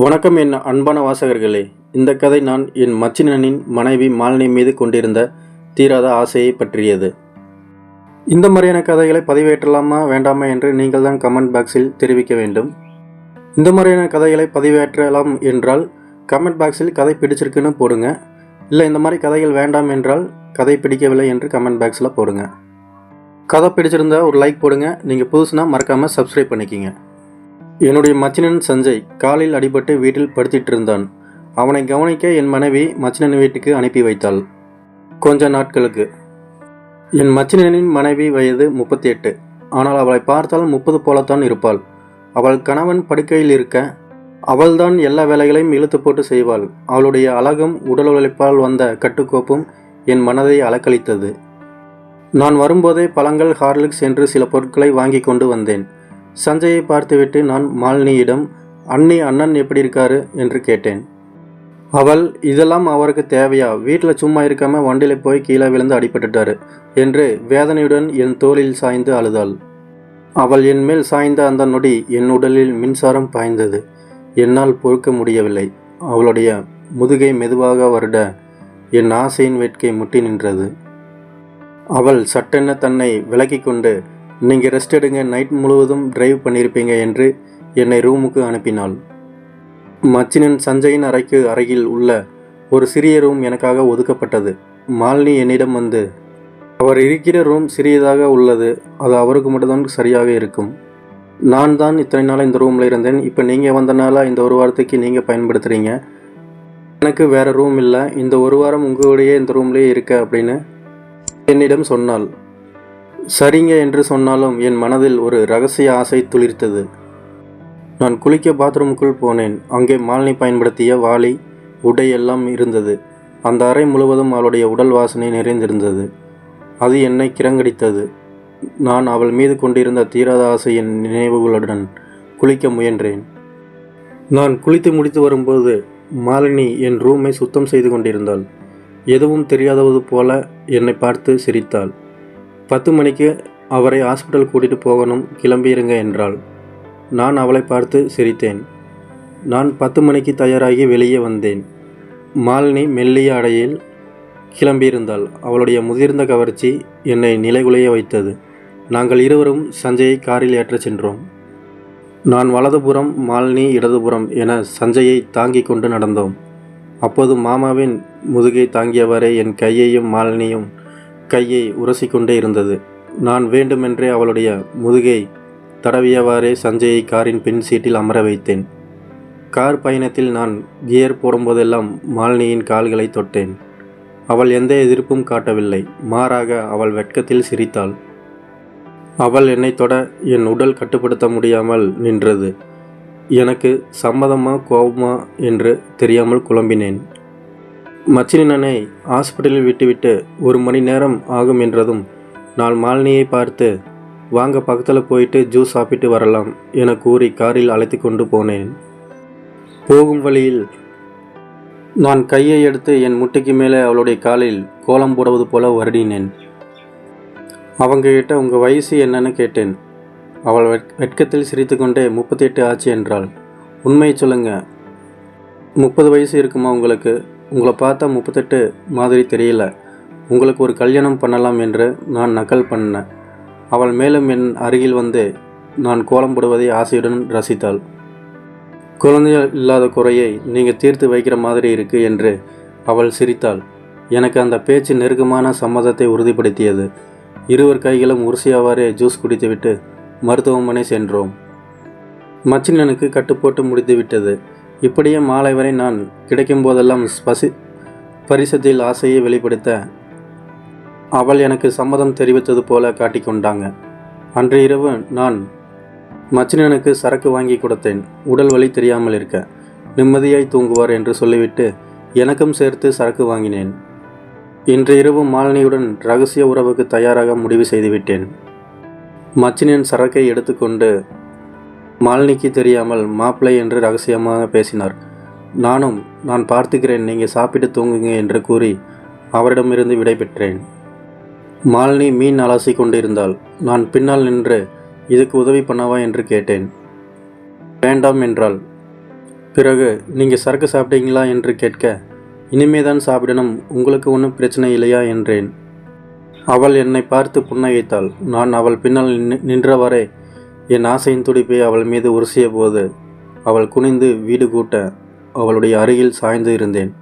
வணக்கம் என் அன்பான வாசகர்களே. இந்த கதை நான் என் மச்சினனின் மனைவி மாலினி மீது கொண்டிருந்த தீராத ஆசையை பற்றியது. இந்த மாதிரியான கதைகளை பதிவேற்றலாமா வேண்டாமா என்று நீங்கள் தான் கமெண்ட் பாக்ஸில் தெரிவிக்க வேண்டும். இந்த மாதிரியான கதைகளை பதிவேற்றலாம் என்றால் கமெண்ட் பாக்ஸில் கதை பிடிச்சிருக்குன்னு போடுங்க. இல்லை இந்த மாதிரி கதைகள் வேண்டாம் என்றால் கதை பிடிக்கவில்லை என்று கமெண்ட் பாக்ஸில் போடுங்க. கதை பிடிச்சிருந்தா ஒரு லைக் போடுங்க. நீங்கள் புதுசுனா மறக்காமல் சப்ஸ்கிரைப் பண்ணிக்கிங்க. என்னுடைய மச்சினன் சஞ்சய் காலில் அடிபட்டு வீட்டில் படுத்திட்டு இருந்தான் அவனை கவனிக்க என் மனைவி மச்சினன் வீட்டுக்கு அனுப்பி வைத்தாள். கொஞ்ச நாட்களுக்கு. என் மச்சினனின் மனைவி வயது முப்பத்தி எட்டு ஆனால் அவளை பார்த்தால் முப்பது போலத்தான் இருப்பாள். அவள் கணவன் படுக்கையில் இருக்க அவள்தான் எல்லா வேலைகளையும் இழுத்து போட்டு செய்வாள். அவளுடைய அழகும் உடல் உழைப்பால் வந்த கட்டுக்கோப்பும் என் மனதை அலக்களித்தது நான் வரும்போதே பழங்கள் ஹார்லிக்ஸ் என்று சில பொருட்களை வாங்கி கொண்டு வந்தேன். சஞ்சயை பார்த்துவிட்டு நான் மாலினியிடம் அண்ணி அண்ணன் எப்படி இருக்காரு? என்று கேட்டேன். அவள் இதெல்லாம் அவருக்கு தேவையா? வீட்டில் சும்மா இருக்காமல் வண்டியில் போய் கீழே விழுந்து அடிபட்டுட்டாரு என்று வேதனையுடன் என் தோளில் சாய்ந்து அழுதாள். அவள் என் மேல் சாய்ந்த அந்த நொடி என் உடலில் மின்சாரம் பாய்ந்தது. என்னால் பொறுக்க முடியவில்லை. அவளுடைய முதுகை மெதுவாக வருட என் ஆசையின் வேட்கை முட்டி நின்றது. அவள் சட்டென தன்னை விலக்கிக் கொண்டு நீங்கள் ரெஸ்ட் எடுங்க. நைட் முழுவதும் டிரைவ் பண்ணியிருப்பீங்க என்று என்னை ரூமுக்கு அனுப்பினாள். மச்சினன் சஞ்சயின் அறைக்கு அருகில் உள்ள ஒரு சிறிய ரூம் எனக்காக ஒதுக்கப்பட்டது. மாலினி என்னிடம் வந்து அவர் இருக்கிற ரூம் சிறியதாக உள்ளது. அது அவருக்கு மட்டும்தான் சரியாக இருக்கும். நான் தான் இத்தனை நாளாக இந்த ரூமில் இருந்தேன். இப்போ நீங்கள் வந்தனால இந்த ஒரு வாரத்துக்கு நீங்கள் பயன்படுத்துகிறீங்க எனக்கு வேறு ரூம் இல்லை. இந்த ஒரு வாரம் உங்களுடைய இந்த ரூம்லேயே இருக்க அப்படின்னு என்னிடம் சொன்னாள். சரிங்க என்று சொன்னாலும் என் மனதில் ஒரு ரகசிய ஆசை துளிர்த்தது. நான் குளிக்க பாத்ரூமுக்குள் போனேன். அங்கே மாலினி பயன்படுத்திய வாளி உடை எல்லாம் இருந்தது. அந்த அறை முழுவதும் அவளுடைய உடல் வாசனை நிறைந்திருந்தது. அது என்னை கிரங்கடித்தது. நான் அவள் மீது கொண்டிருந்த தீராத ஆசையின் நினைவுகளுடன் குளிக்க முயன்றேன். நான் குளித்து முடித்து வரும்போது மாலினி என் ரூமை சுத்தம் செய்து கொண்டிருந்தாள். எதுவும் தெரியாதது போல என்னை பார்த்து சிரித்தாள். பத்து மணிக்கு அவரை ஹாஸ்பிட்டல் கூட்டிகிட்டு போகணும் கிளம்பியிருங்க என்றாள். நான் அவளை பார்த்து சிரித்தேன். நான் பத்து மணிக்கு தயாராகி வெளியே வந்தேன். மாலினி மெல்லிய அடையில் கிளம்பியிருந்தாள். அவளுடைய முதிர்ந்த கவர்ச்சி என்னை நிலைகுலைய வைத்தது. நாங்கள் இருவரும் சஞ்சயை காரில் ஏற்றச் சென்றோம். நான் வலதுபுறம் மாலினி இடதுபுறம் என சஞ்சயை தாங்கி கொண்டு நடந்தோம். அப்போது மாமாவின் முதுகை தாங்கியவரை என் கையையும் மாலினியும் கையை உரசிக்கொண்டே இருந்தது. நான் வேண்டுமென்றே அவளுடைய முதுகை தடவியவாறே சஞ்சயை காரின் பின் சீட்டில் அமர வைத்தேன். கார் பயணத்தில் நான் கியர் போடும்போதெல்லாம் மாலினியின் கால்களை தொட்டேன். அவள் எந்த எதிர்ப்பும் காட்டவில்லை. மாறாக அவள் வெட்கத்தில் சிரித்தாள். அவள் என்னை தொட என் உடல் கட்டுப்படுத்த முடியாமல் நின்றது. எனக்கு சம்மதமா கோபமா என்று தெரியாமல் குழம்பினேன். மச்சினனை ஹாஸ்பிட்டலில் விட்டுவிட்டு ஒரு மணி நேரம் ஆகும் என்றதும் நான் மாலினியை பார்த்து வாங்க பக்கத்தில் போயிட்டு ஜூஸ் சாப்பிட்டு வரலாம் என கூறி காரில் அழைத்து கொண்டு போனேன். போகும் வழியில் நான் கையை எடுத்து என் முட்டைக்கு மேலே அவளுடைய காலில் கோலம் போடுவது போல வருடினேன். அவங்க கிட்ட உங்கள் வயசு என்னன்னு கேட்டேன். அவள் வெட் வெட்கத்தில் சிரித்துக்கொண்டே முப்பத்தி எட்டு ஆச்சு என்றாள். உண்மையை சொல்லுங்க. முப்பது வயசு இருக்குமா உங்களுக்கு? உங்களை பார்த்தா முப்பத்தெட்டு மாதிரி தெரியல. உங்களுக்கு ஒரு கல்யாணம் பண்ணலாம் என்று நான் நக்கல் பண்ணேன். அவள் மேலும் என் அருகில் வந்து நான் கோலம் போடுவதை ஆசையுடன் ரசித்தாள். குழந்தைகள் இல்லாத குறையை நீங்கள் தீர்த்து வைக்கிற மாதிரி இருக்கு என்று அவள் சிரித்தாள். எனக்கு அந்த பேச்சு நெருக்கமான சம்மதத்தை உறுதிப்படுத்தியது. இருவர் கைகளும் உருசியாவாறு ஜூஸ் குடித்துவிட்டு மருத்துவமனை சென்றோம். மச்சினனுக்கு கட்டுப்போட்டு முடித்து விட்டது இப்படியே மாலை வரை நான் கிடைக்கும் போதெல்லாம் பசி பரிசத்தில் ஆசையை வெளிப்படுத்த அவள் எனக்கு சம்மதம் தெரிவித்தது போல காட்டிக்கொண்டாங்க அன்று இரவு நான் மச்சினனுக்கு சரக்கு வாங்கி கொடுத்தேன். உடல் வலி தெரியாமல் இருக்க நிம்மதியாய் தூங்குவார் என்று சொல்லிவிட்டு எனக்கும் சேர்த்து சரக்கு வாங்கினேன். இன்று இரவு மாலினியுடன் ரகசிய உறவுக்கு தயாராக முடிவு செய்துவிட்டேன். மச்சினின் சரக்கை எடுத்துக்கொண்டு மாலினிக்கு தெரியாமல் மாப்பிள்ளை என்று ரகசியமாக பேசினார். நானும் நான் பார்த்துக்கிறேன் நீங்கள் சாப்பிட்டு தூங்குங்க என்று கூறி அவரிடமிருந்து விடைபெற்றேன் மாலினி மீன் அலசி கொண்டிருந்தாள். நான் பின்னால் நின்று இதுக்கு உதவி பண்ணவா? என்று கேட்டேன். வேண்டாம் என்றாள். பிறகு நீங்கள் சரக்கு சாப்பிட்டீங்களா? என்று கேட்க இனிமே தான் சாப்பிடணும் உங்களுக்கு ஒன்றும் பிரச்சனை இல்லையா? என்றேன். அவள் என்னை பார்த்து புன்னகைத்தாள். நான் அவள் பின்னால் நின்- என் ஆசையின் துடிப்பை அவள் மீது உரசிய போது அவள் குனிந்து வீடு கூட்ட அவளுடைய அருகில் சாய்ந்து இருந்தேன்.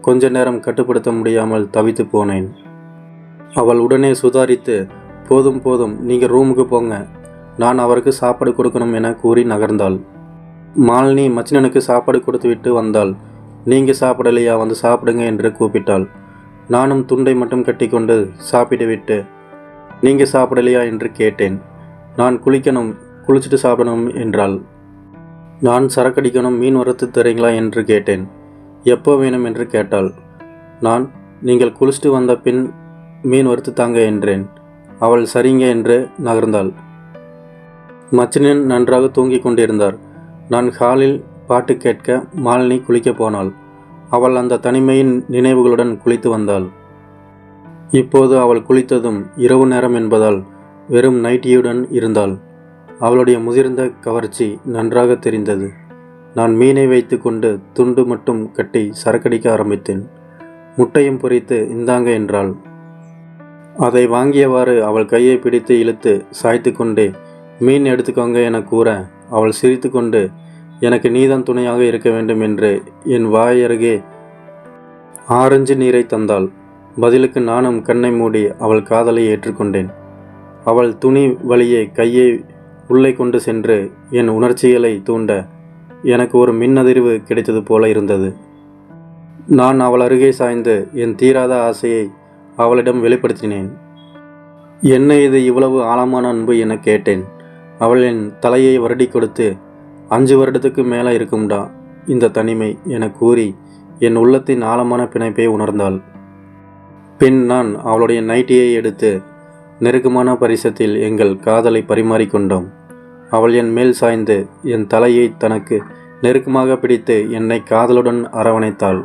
கொஞ்ச நேரம் கட்டுப்படுத்த முடியாமல் தவித்து போனேன். அவள் உடனே சுதாரித்து போதும் போதும் நீங்கள் ரூமுக்கு போங்க. நான் அவருக்கு சாப்பாடு கொடுக்கணும் என கூறி நகர்ந்தாள். மாலினி மச்சினனுக்கு சாப்பாடு கொடுத்துவிட்டு வந்தாள். நீங்கள் சாப்பிடலையா? வந்து சாப்பிடுங்க என்று கூப்பிட்டாள். நானும் துண்டை மட்டும் கட்டிக்கொண்டு சாப்பிட்டுவிட்டு நீங்கள் சாப்பிடலையா? என்று கேட்டேன். நான் குளிக்கணும் குளிச்சுட்டு சாப்பிடணும் என்றாள். நான் சரக்கடிக்கணும் மீன் வறுத்து தரீங்களா? என்று கேட்டேன். எப்போ வேணும்? என்று கேட்டாள். நான் நீங்கள் குளிச்சுட்டு வந்த பின் மீன் வறுத்து தாங்க என்றேன். அவள் சரிங்க என்று நகர்ந்தாள். மச்சினன் நன்றாக தூங்கிக் கொண்டிருந்தார். நான் ஹாலில் பாட்டு கேட்க மாலினி குளிக்கப் போனாள். அவள் அந்த தனிமையின் நினைவுகளுடன் குளித்து வந்தாள். இப்போது அவள் குளித்ததும் இரவு நேரம் என்பதால் வெறும் நைட்டியுடன் இருந்தாள். அவளுடைய முதிர்ந்த கவர்ச்சி நன்றாக தெரிந்தது. நான் மீனை வைத்துக்கொண்டு துண்டு மட்டும் கட்டி சரக்கடிக்க ஆரம்பித்தேன். முட்டையும் பொரித்து இந்தாங்க என்றாள். அதை வாங்கியவாறு அவள் கையை பிடித்து இழுத்து சாய்த்து கொண்டே மீன் எடுத்துக்கோங்க என கூற அவள் சிரித்துக்கொண்டு எனக்கு நீதான் துணையாக இருக்க வேண்டும் என்று என் வாயருகே ஆரஞ்சு நீரை தந்தாள். பதிலுக்கு நானும் கண்ணை மூடி அவள் காதலை ஏற்றுக்கொண்டேன். அவள் துணி வழியே கையை உள்ளே கொண்டு சென்று என் உணர்ச்சிகளை தூண்ட எனக்கு ஒரு மின்னதிர்வு கிடைத்தது போல இருந்தது. நான் அவள் அருகே சாய்ந்து என் தீராத ஆசையை அவளிடம் வெளிப்படுத்தினேன். என்ன இது இவ்வளவு ஆழமான அன்பு என கேட்டேன். அவள் என் தலையை வருடி கொடுத்து அஞ்சு வருடத்துக்கு மேலே இருக்கும்டா இந்த தனிமை என கூறி என் உள்ளத்தின் ஆழமான பிணைப்பை உணர்ந்தாள். பின் நான் அவளுடைய நைட்டியை எடுத்து நெருக்கமான பரிசத்தில் எங்கள் காதலை பரிமாறிக்கொண்டோம் அவள் என் மேல் சாய்ந்து என் தலையை தனக்கு நெருக்கமாக பிடித்து என்னை காதலுடன் அரவணைத்தாள்.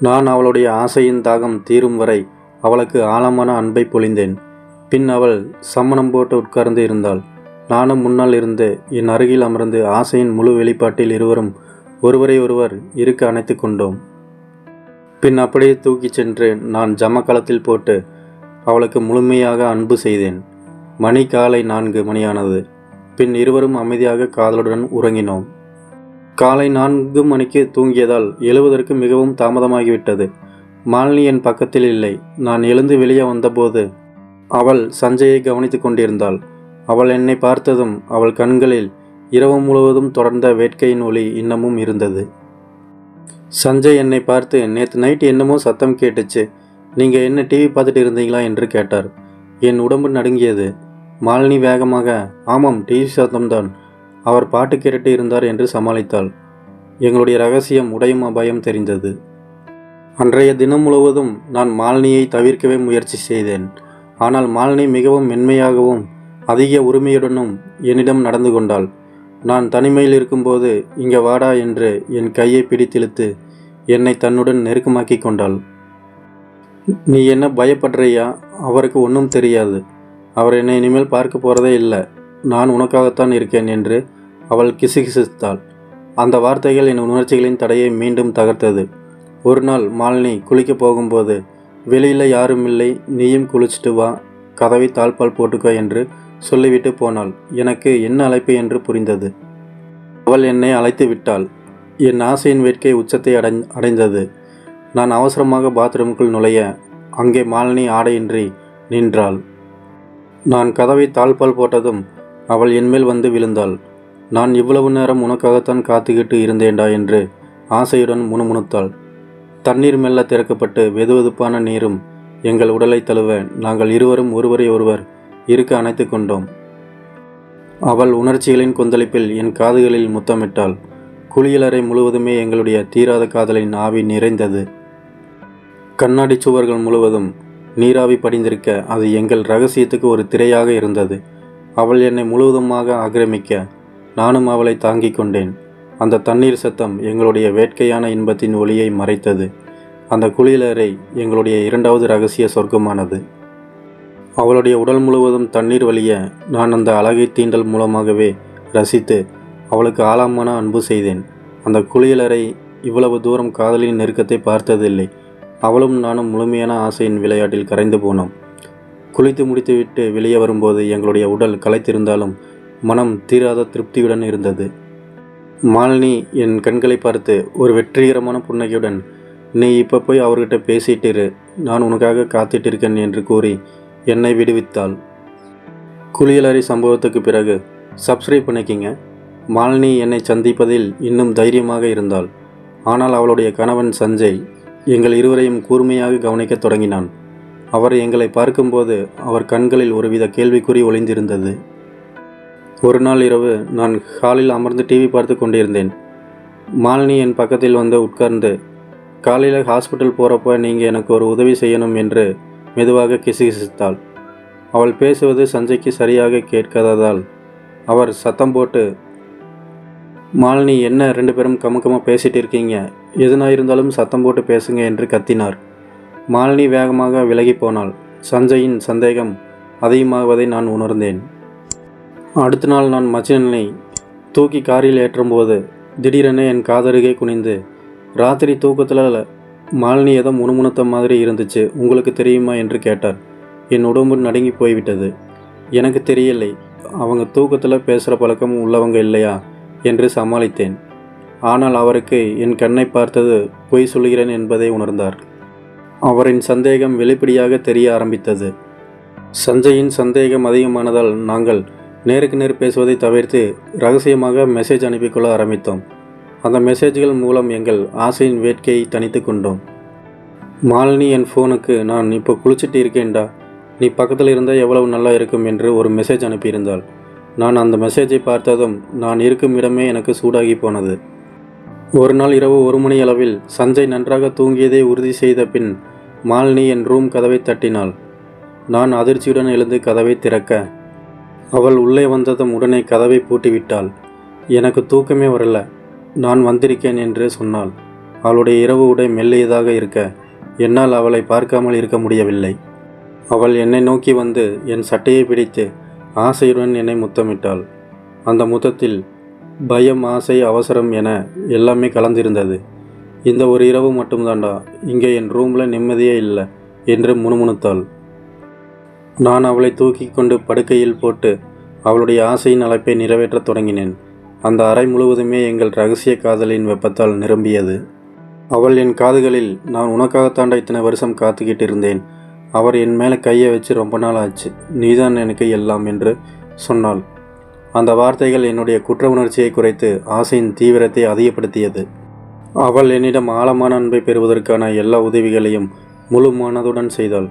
நான் அவளுடைய ஆசையின் தாகம் தீரும் வரை அவளுக்கு ஆழமான அன்பை பொழிந்தேன். பின் அவள் சம்மணம் போட்டு உட்கார்ந்து இருந்தாள். நானும் முன்னால் இருந்து என் அருகில் அமர்ந்து ஆசையின் முழு வெளிப்பாட்டில் இருவரும் ஒருவரை ஒருவர் இருக்க அணைத்து கொண்டோம். பின் அப்படியே தூக்கிச் சென்று நான் ஜமக்களத்தில் போட்டு அவளுக்கு முழுமையாக அன்பு செய்தேன். மணி காலை நான்கு மணியானது. பின் இருவரும் அமைதியாக காதலுடன் உறங்கினோம். காலை நான்கு மணிக்கு தூங்கியதால் எழுவதற்கு மிகவும் தாமதமாகிவிட்டது. மாலினி என் பக்கத்தில் இல்லை. நான் எழுந்து வெளியே வந்தபோது அவள் சஞ்சயை கவனித்து கொண்டிருந்தாள். அவள் என்னை பார்த்ததும் அவள் கண்களில் இரவு முழுவதும் தொடர்ந்த வேட்கையின் ஒளி இன்னமும் இருந்தது. சஞ்சய் என்னை பார்த்து நேற்று நைட் என்னமோ சத்தம் கேட்டுச்சு. நீங்கள் என்ன டிவி பார்த்துட்டு இருந்தீங்களா என்று கேட்டார். என் உடம்பு நடுங்கியது. மாலினி வேகமாக ஆமாம் டிவி சத்தம்தான் அவர் பாட்டு கேட்டுட்டு இருந்தார் என்று சமாளித்தாள். எங்களுடைய ரகசியம் உடையும் அபாயம் தெரிந்தது. அன்றைய தினம் முழுவதும் நான் மாலினியை தவிர்க்கவே முயற்சி செய்தேன். ஆனால் மாலினி மிகவும் மென்மையாகவும் அதிக உரிமையுடனும் என்னிடம் நடந்து கொண்டாள். நான் தனிமையில் இருக்கும்போது இங்கே வாடா என்று என் கையை பிடித்திழுத்து என்னை தன்னுடன் நெருக்கமாக்கி கொண்டாள். நீ என்ன பயப்படுறியா? அவருக்கு ஒன்றும் தெரியாது. அவர் என்னை இனிமேல் பார்க்க போகிறதே இல்லை. நான் உனக்காகத்தான் இருக்கேன் என்று அவள் கிசுகிசுத்தாள். அந்த வார்த்தைகள் என் உணர்ச்சிகளின் தடையை மீண்டும் தகர்த்தது. ஒரு நாள் மாலினி குளிக்கப் போகும்போது வெளியில் யாரும் இல்லை. நீயும் குளிச்சுட்டு வா. கதவை தாழ்பால் போட்டுக்கோ என்று சொல்லிவிட்டு போனாள். எனக்கு என்ன அழைப்பு என்று புரிந்தது. அவள் என்னை அழைத்து விட்டாள். என் ஆசையின் வேட்கை உச்சத்தை அடை அடைந்தது. நான் அவசரமாக பாத்ரூமுக்குள் நுழைய அங்கே மாலினி ஆடையின்றி நின்றாள். நான் கதவை தாழ்பால் போட்டதும் அவள் என்மேல் வந்து விழுந்தாள். நான் இவ்வளவு நேரம் உனக்காகத்தான் காத்துக்கிட்டு இருந்தேன்டா என்று ஆசையுடன் முணுமுணுத்தாள். தண்ணீர் மெல்ல திறக்கப்பட்டு வெதுவெதுப்பான நீரும் எங்கள் உடலை தழுவ நாங்கள் இருவரும் ஒருவரை ஒருவர் இருக்க அணைத்து கொண்டோம். அவள் உணர்ச்சிகளின் கொந்தளிப்பில் என் காதுகளில் முத்தமிட்டாள். குளியலறை முழுவதுமே எங்களுடைய தீராத காதலின் ஆவி நிறைந்தது. கண்ணாடி சுவர்கள் முழுவதும் நீராவி படிந்திருக்க அது எங்கள் ரகசியத்துக்கு ஒரு திரையாக இருந்தது. அவள் என்னை முழுவதுமாக ஆக்கிரமிக்க நானும் அவளை தாங்கிக் கொண்டேன். அந்த தண்ணீர் சத்தம் எங்களுடைய வேட்கையான இன்பத்தின் ஒளியை மறைத்தது. அந்த குளியலறை எங்களுடைய இரண்டாவது ரகசிய சொர்க்கமானது. அவளுடைய உடல் முழுவதும் தண்ணீர் வழிய நான் அந்த அழகை தீண்டல் மூலமாகவே ரசித்து அவளுக்கு ஆழமான அன்பு செய்தேன். அந்த குளியலறை இவ்வளவு தூரம் காதலின் நெருக்கத்தை பார்த்ததில்லை. அவளும் நானும் முழுமையான ஆசையின் விளையாட்டில் கரைந்து போனோம். குளித்து முடித்துவிட்டு வெளியே வரும்போது எங்களுடைய உடல் களைத்திருந்தாலும் மனம் தீராத திருப்தியுடன் இருந்தது. மாலினி என் கண்களை பார்த்து ஒரு வெற்றிகரமான புன்னகையுடன் நீ இப்போ போய் அவர்கிட்ட பேசிட்டு இரு நான் உனக்காக காத்திட்டு இருக்கேன் என்று கூறி என்னை விடுவித்தாள். குளியலறை சம்பவத்துக்கு பிறகு சப்ஸ்கிரைப் பண்ணிக்கிங்க. மாலினி என்னை சந்திப்பதில் இன்னும் தைரியமாக இருந்தாள். ஆனால் அவளுடைய கணவன் சஞ்சய் எங்கள் இருவரையும் கூர்மையாக கவனிக்கத் தொடங்கினான். அவர் எங்களை பார்க்கும்போது அவர் கண்களில் ஒருவித கேள்விக்குறி ஒளிந்திருந்தது. ஒரு நாள் இரவு நான் ஹாலில் அமர்ந்து டிவி பார்த்து கொண்டிருந்தேன். மாலினி என் பக்கத்தில் வந்து உட்கார்ந்து காலையில் ஹாஸ்பிட்டல் போகிறப்ப நீங்கள் எனக்கு ஒரு உதவி செய்யணும் என்று மெதுவாக கிசுகிசித்தாள். அவள் பேசுவது சஞ்சய்க்கு சரியாக கேட்காததால் அவர் சத்தம் போட்டு மாலினி என்ன ரெண்டு பேரும் கமுக்கமாக பேசிட்டு இருக்கீங்க? எதுனா இருந்தாலும் சத்தம் போட்டு பேசுங்க என்று கத்தினார். மாலினி வேகமாக விலகி போனாள். சஞ்சயின் சந்தேகம் அதிகமாகுவதை நான் உணர்ந்தேன். அடுத்த நாள் நான் மச்சினனை தூக்கி காரில் ஏற்றும்போது திடீரென என் காதருகே குனிந்து ராத்திரி தூக்கத்தில் மாலினி ஏதோ முணுமுணுத்த மாதிரி இருந்துச்சு. உங்களுக்கு தெரியுமா? என்று கேட்டார். என் உடம்பு நடுங்கி போய்விட்டது. எனக்கு தெரியலை. அவங்க தூக்கத்தில் பேசுகிற பழக்கம் உள்ளவங்க இல்லையா? என்று சமாளித்தேன். ஆனால் அவருக்கு என் கண்ணை பார்த்தது பொய் சொல்கிறேன் என்பதை உணர்ந்தார். அவரின் சந்தேகம் வெளிப்படையாக தெரிய ஆரம்பித்தது. சஞ்சயின் சந்தேகம் அதிகமானதால் நாங்கள் நேருக்கு நேர் பேசுவதை தவிர்த்து ரகசியமாக மெசேஜ் அனுப்பிக்கொள்ள ஆரம்பித்தோம். அந்த மெசேஜ்கள் மூலம் எங்கள் ஆசையின் வேட்கையை தனித்து கொண்டோம். மாலினி என் ஃபோனுக்கு நான் இப்போ குளிச்சுட்டு இருக்கேன்டா. நீ பக்கத்தில் இருந்தால் எவ்வளவு நல்லா இருக்கும் என்று ஒரு மெசேஜ் அனுப்பியிருந்தாள். நான் அந்த மெசேஜை பார்த்ததும் நான் இருக்கும் இடமே எனக்கு சூடாகி போனது. ஒரு நாள் இரவு ஒரு மணி அளவில் சஞ்சய் நன்றாக தூங்கியதை உறுதி செய்த பின் மாலினி என் ரூம் கதவை தட்டினாள். நான் அதிர்ச்சியுடன் எழுந்து கதவை திறக்க அவள் உள்ளே வந்ததும் உடனே கதவை பூட்டிவிட்டாள். எனக்கு தூக்கமே வரல நான் வந்திருக்கேன் என்று சொன்னாள். அவளுடைய இரவு உடை மெல்லியதாக இருக்க என்னால் அவளை பார்க்காமல் இருக்க முடியவில்லை. அவள் என்னை நோக்கி வந்து என் சட்டையை பிடித்து ஆசையுடன் என்னை முத்தமிட்டாள். அந்த முத்தத்தில் பயம் ஆசை அவசரம் என எல்லாமே கலந்திருந்தது. இந்த ஒரு இரவு மட்டும்தான்டா இங்கே என் ரூமில் நிம்மதியே இல்லை என்று முணுமுணுத்தாள். நான் அவளை தூக்கி கொண்டு படுக்கையில் போட்டு அவளுடைய ஆசையின் அழைப்பை நிறைவேற்றத் தொடங்கினேன். அந்த அறை முழுவதுமே எங்கள் ரகசிய காதலின் வெப்பத்தால் நிரம்பியது. அவள் என் காதுகளில் நான் உனக்காகத்தாண்டா இத்தனை வருஷம் காத்துக்கிட்டு இருந்தேன். அவர் என் மேலே கையை வச்சு ரொம்ப நாள் ஆச்சு. நீதான் எனக்கு எல்லாம் என்று சொன்னாள். அந்த வார்த்தைகள் என்னுடைய குற்ற உணர்ச்சியை குறைத்து ஆசையின் தீவிரத்தை அதிகப்படுத்தியது. அவள் என்னிடம் ஆழமான அன்பை பெறுவதற்கான எல்லா உதவிகளையும் முழு மனதுடன் செய்தாள்.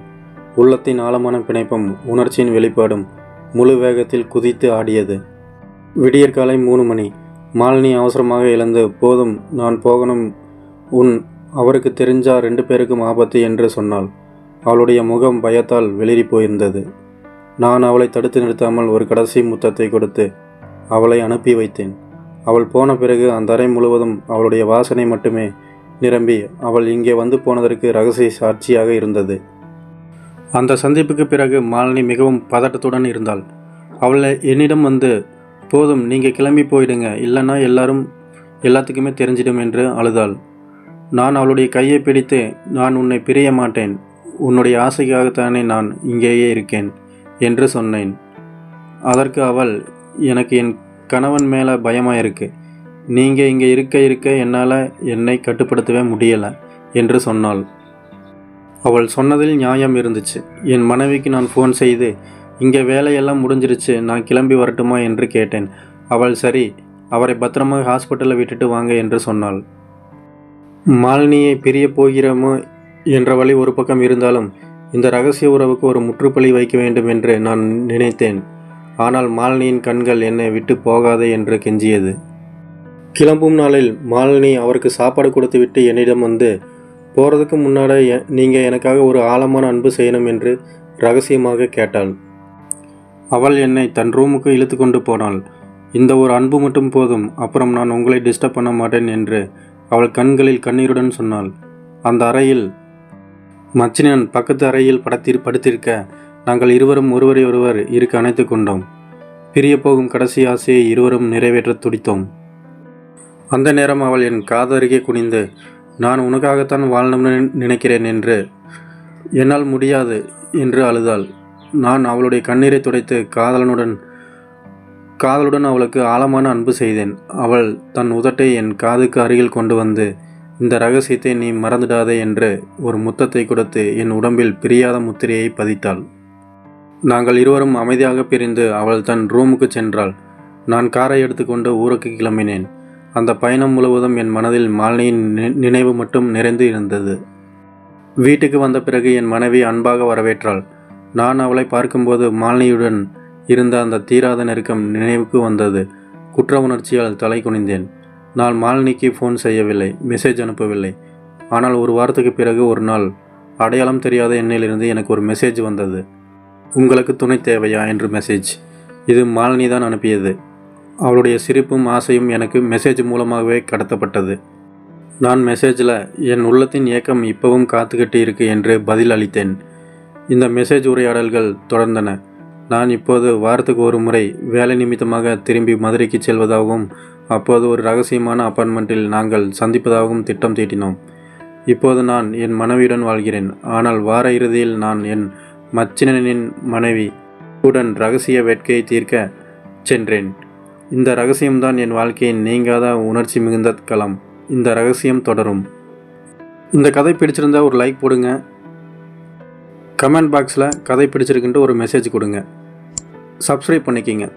உள்ளத்தின் ஆழமான பிணைப்பும் உணர்ச்சியின் வெளிப்பாடும் முழு வேகத்தில் குதித்து ஆடியது. விடியற்காலை மூணு மணி. மாலினி அவசரமாக எழுந்து போதும் நான் போகணும். உன் அவருக்கு தெரிஞ்சா ரெண்டு பேருக்கும் ஆபத்து என்று சொன்னாள். அவளுடைய முகம் பயத்தால் வெளிரி போயிருந்தது. நான் அவளை தடுத்து நிறுத்தாமல் ஒரு கடைசி முத்தத்தை கொடுத்து அவளை அனுப்பி வைத்தேன். அவள் போன பிறகு அந்த அறை முழுவதும் அவளுடைய வாசனை மட்டுமே நிரம்பி அவள் இங்கே வந்து போனதற்கு ரகசிய சாட்சியாக இருந்தது. அந்த சந்திப்புக்கு பிறகு மாலினி மிகவும் பதட்டத்துடன் இருந்தாள். அவளை என்னிடம் வந்து போதும் நீங்கள் கிளம்பி போயிடுங்க. இல்லைன்னா எல்லாரும் எல்லாத்துக்குமே தெரிஞ்சிடும் என்று அழுதாள். நான் அவளுடைய கையை பிடித்து நான் உன்னை பிரிய மாட்டேன். உன்னுடைய ஆசைக்காகத்தானே நான் இங்கேயே இருக்கேன் என்று சொன்னேன். அதற்கு அவள் எனக்கு என் கணவன் மேலே பயமாக இருக்கு நீங்கள் இங்கே இருக்க இருக்க என்னால் என்னை கட்டுப்படுத்தவே முடியலை என்று சொன்னாள். அவள் சொன்னதில் நியாயம் இருந்துச்சு. என் மனைவிக்கு நான் ஃபோன் செய்து இங்கே வேலையெல்லாம் முடிஞ்சிருச்சு நான் கிளம்பி வரட்டுமா? என்று கேட்டேன். அவள் சரி அவரை பத்திரமாக ஹாஸ்பிட்டலில் விட்டுட்டு வாங்க என்று சொன்னாள். மாலினியை பிரிய போகிறோமோ என்ற வழி ஒரு பக்கம் இருந்தாலும் இந்த ரகசிய உறவுக்கு ஒரு முற்றுப்புள்ளி வைக்க வேண்டும் என்று நான் நினைத்தேன். ஆனால் மாலினியின் கண்கள் என்னை விட்டு போகாதே என்று கெஞ்சியது. கிளம்பும் நாளில் மாலினி அவருக்கு சாப்பாடு கொடுத்துவிட்டு என்னிடம் வந்து போகிறதுக்கு முன்னாடி நீங்கள் எனக்காக ஒரு ஆழமான அன்பு செய்யணும் என்று ரகசியமாக கேட்டாள். அவள் என்னை தன் ரூமுக்கு இழுத்து கொண்டு போனாள். இந்த ஒரு அன்பு மட்டும் போதும் அப்புறம் நான் உங்களை டிஸ்டர்ப் பண்ண மாட்டேன் என்று அவள் கண்களில் கண்ணீருடன் சொன்னாள். அந்த அறையில் மச்சினன் பக்கத்து அறையில் படத்தில் படுத்திருக்க நாங்கள் இருவரும் ஒருவரை ஒருவர் இருக்க அணைத்து கொண்டோம். பிரிய போகும் கடைசி ஆசையை இருவரும் நிறைவேற்ற துடித்தோம். அந்த நேரம் அவள் என் காதருகே குனிந்து நான் உனக்காகத்தான் வாழணும்னு நினைக்கிறேன் என்று என்னால் முடியாது என்று அழுதாள். நான் அவளுடைய கண்ணீரை துடைத்து காதலனுடன் காதலுடன் அவளுக்கு ஆழமான அன்பு செய்தேன். அவள் தன் உதட்டை என் காதுக்கு அருகில் கொண்டு வந்து இந்த ரகசியத்தை நீ மறந்துடாதே என்று ஒரு முத்தத்தை கொடுத்து என் உடம்பில் பிரியாத முத்திரையை பதித்தாள். நாங்கள் இருவரும் அமைதியாக பிரிந்து அவள் தன் ரூமுக்கு சென்றாள். நான் காரை எடுத்துக்கொண்டு ஊருக்கு கிளம்பினேன். அந்த பயணம் முழுவதும் என் மனதில் மாலினியின் நி- நினைவு மட்டும் நிறைந்து இருந்தது. வீட்டுக்கு வந்த பிறகு என் மனைவி அன்பாக வரவேற்றாள். நான் அவளை பார்க்கும்போது மாலினியுடன் இருந்த அந்த தீராத நெருக்கம் நினைவுக்கு வந்தது. குற்ற உணர்ச்சியால் தலை குனிந்தேன். நான் மாலினிக்கு ஃபோன் செய்யவில்லை மெசேஜ் அனுப்பவில்லை. ஆனால் ஒரு வாரத்துக்கு பிறகு ஒரு நாள் அடையாளம் தெரியாத எண்ணிலிருந்து எனக்கு ஒரு மெசேஜ் வந்தது. உங்களுக்கு துணை தேவையா? என்று மெசேஜ் இது மாலினி தான் அனுப்பியது. அவளுடைய சிரிப்பும் ஆசையும் எனக்கு மெசேஜ் மூலமாகவே கடத்தப்பட்டது. நான் மெசேஜில் என் உள்ளத்தின் ஏக்கம் இப்பவும் காத்துக்கிட்டு இருக்கு என்று பதில் அளித்தேன். இந்த மெசேஜ் உரையாடல்கள் தொடர்ந்தன. நான் இப்போது வாரத்துக்கு ஒரு முறை வேலை நிமித்தமாக திரும்பி மதுரைக்கு செல்வதாகவும் அப்போது ஒரு ரகசியமான அப்பார்ட்மெண்ட்டில் நாங்கள் சந்திப்பதாகவும் திட்டம் தீட்டினோம். இப்போது நான் என் மனைவியுடன் வாழ்கிறேன். ஆனால் வார இறுதியில் நான் என் மச்சினனின் மனைவி உடன் ரகசிய வேட்கையை தீர்க்க சென்றேன். இந்த ரகசியம்தான் என் வாழ்க்கையின் நீங்காத உணர்ச்சி மிகுந்த களம். இந்த ரகசியம் தொடரும். இந்த கதை பிடிச்சிருந்தா ஒரு லைக் போடுங்க. கமெண்ட் பாக்ஸில் கதை பிடிச்சிருக்குன்ட்டு ஒரு மெசேஜ் கொடுங்க. சப்ஸ்கிரைப் பண்ணிக்கிங்க.